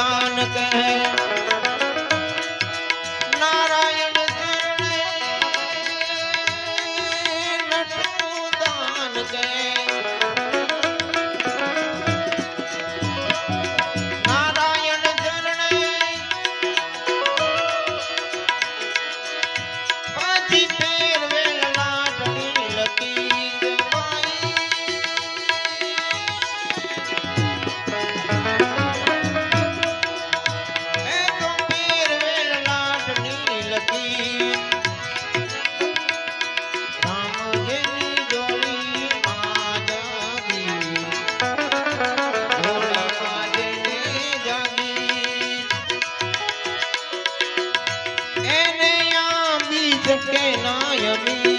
દાન કહે આંબી શકે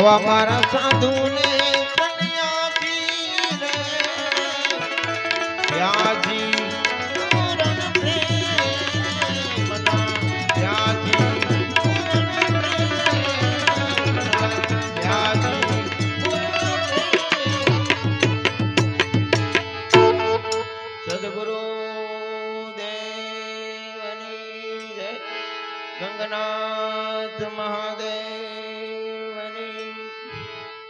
આવા મારા સાધુને